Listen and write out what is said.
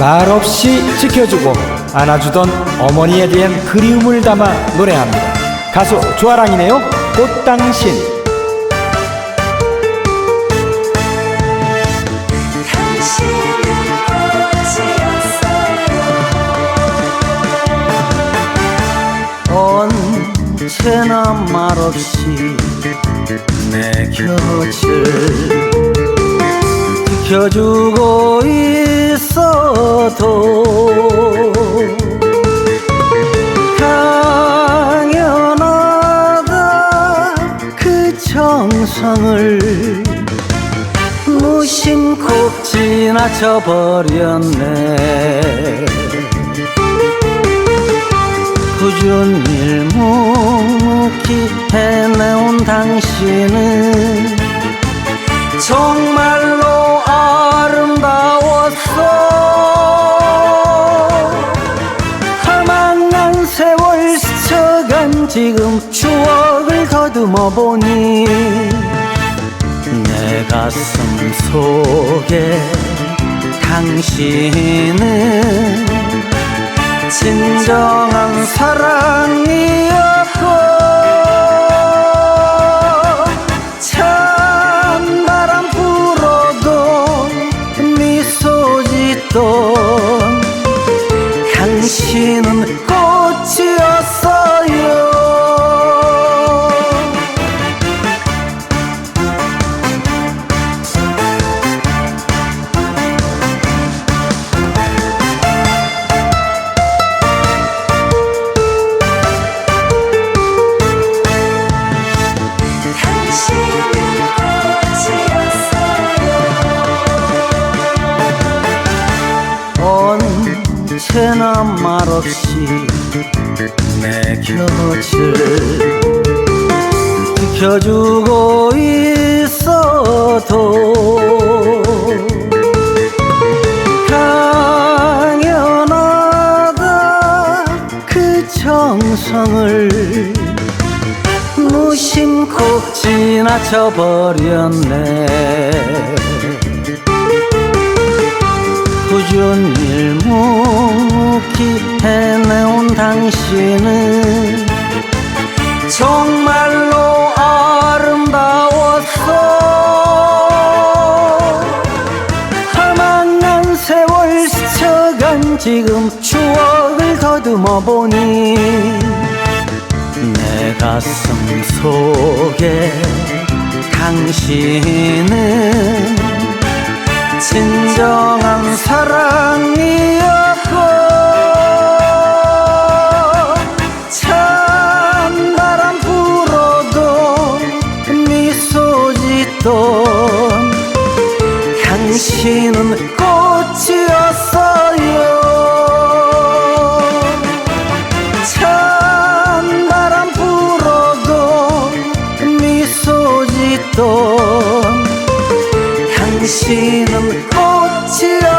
말없이 지켜주고 안아주던 어머니에 대한 그리움을 담아 노래합니다. 가수 조아랑이네요. 꽃당신. 언제나 말없이 내 곁을 지켜주고 있어도 당연하다 그 정성을 무심코 지나쳐 버렸네. 꾸준 일 묵묵히 해내온 당신은 정말로 보니 내 가슴 속에 당신은 진정한 사랑이었고 찬바람 불어도 미소 짓던 당신은 언제나 말없이 내 곁을 지켜주고 있어도 당연하다 그 정성을 무심코 지나쳐 버렸네 꾸준 일 묵묵히 해내온 당신은 정말로 아름다웠어. 허망한 세월 스쳐간 지금 추억을 더듬어 보니 내 가슴 속에 당신은 꽃이었어요. 찬 바람 불어도 미소 짓던 당신은 꽃이었어요